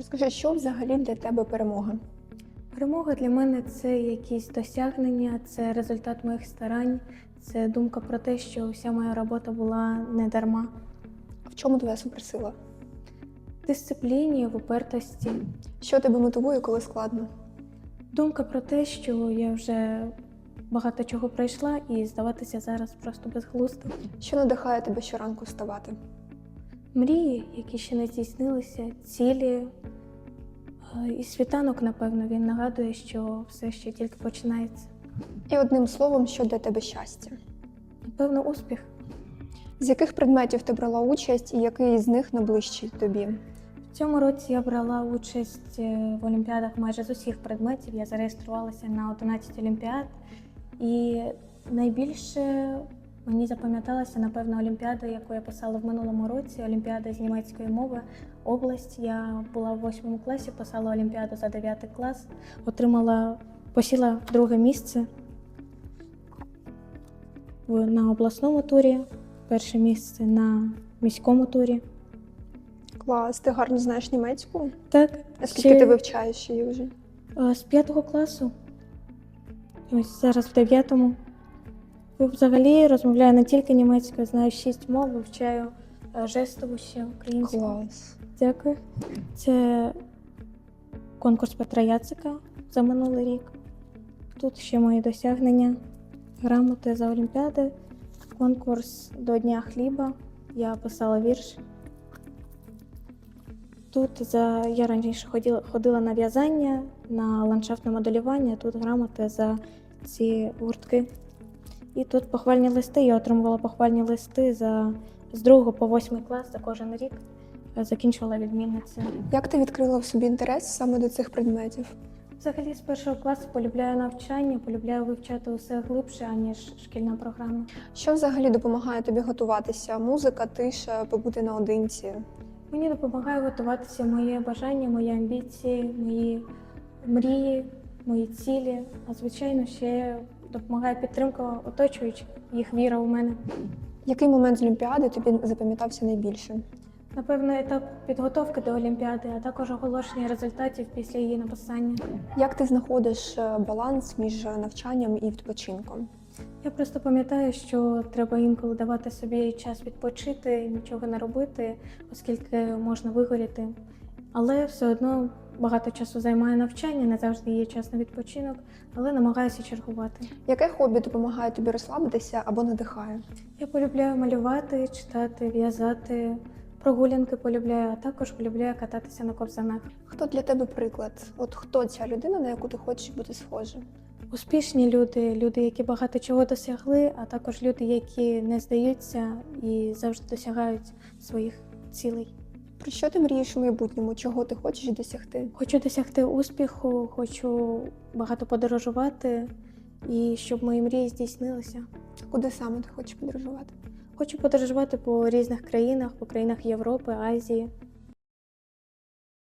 Розкажи, що взагалі для тебе перемога? Перемога для мене це якісь досягнення, це результат моїх старань, це думка про те, що вся моя робота була не дарма. В чому твоя суперсила? В дисципліні, в упертості. Що тебе мотивує, коли складно? Думка про те, що я вже багато чого пройшла і здаватися зараз просто безглуздо. Що надихає тебе щоранку вставати? Мрії, які ще не здійснилися, цілі. Е, І світанок, напевно, він нагадує, що все ще тільки починається. І одним словом, що для тебе щастя? Напевно, успіх. З яких предметів ти брала участь і який з них найближчий тобі? В цьому році я брала участь е, в олімпіадах майже з усіх предметів. Я зареєструвалася на 11 олімпіад, і найбільше мені запам'яталася, напевно, олімпіада, яку я писала в минулому році. Олімпіада з німецької мови. Область. Я була в восьмому класі, писала олімпіаду за 9 клас, отримала, посіла друге місце на обласному турі, перше місце на міському турі. Клас, ти гарно знаєш німецьку? Так, А скільки ще- ти вивчаєш її вже? Е, З п'ятого класу. Ось зараз в дев'ятому. Взагалі розмовляю не тільки німецькою, знаю шість мов, вивчаю е, жестову ще українську. Клас. Дякую. Це конкурс Петра Яцика за минулий рік. Тут ще мої досягнення, грамоти за Олімпіади, конкурс до Дня хліба. Я писала вірш. Тут за я раніше ходила, ходила на в'язання, на ландшафтне моделювання, тут грамоти за ці гуртки. І тут похвальні листи. Я отримувала похвальні листи за з 2 по 8 клас за кожен рік. Е, Закінчувала відмінниця. Як ти відкрила в собі інтерес саме до цих предметів? Взагалі з першого класу полюбляю навчання, полюбляю вивчати усе глибше, аніж шкільна програма. Що взагалі допомагає тобі готуватися? Музика, тиша, побути наодинці? Мені допомагає готуватися моє бажання, мої амбіції, мої мрії, мої цілі. А звичайно, ще допомагає підтримка оточуючих, їх віра у мене. Який момент з Олімпіади тобі запам'ятався найбільше? Напевно, етап підготовки до Олімпіади, а також оголошення результатів після її написання. Як ти знаходиш е, баланс між навчанням і відпочинком? Я просто пам'ятаю, що треба інколи давати собі час відпочити, нічого не робити, оскільки можна вигоріти. Але все одно багато часу займає навчання, не завжди є час на відпочинок, але намагаюся чергувати. Яке хобі допомагає тобі розслабитися або надихає? Я полюбляю малювати, читати, в'язати, прогулянки полюбляю, а також полюбляю кататися на ковзанах. Хто для тебе приклад? От хто ця людина, на яку ти хочеш бути схожим? Успішні люди, люди, які багато чого досягли, а також люди, які не здаються і завжди досягають своїх цілей. Про що ти мрієш у майбутньому? Чого ти хочеш досягти? Хочу досягти успіху, хочу багато подорожувати і щоб мої мрії здійснилися. Куди саме ти хочеш подорожувати? Хочу подорожувати по різних країнах, по країнах Європи, Азії.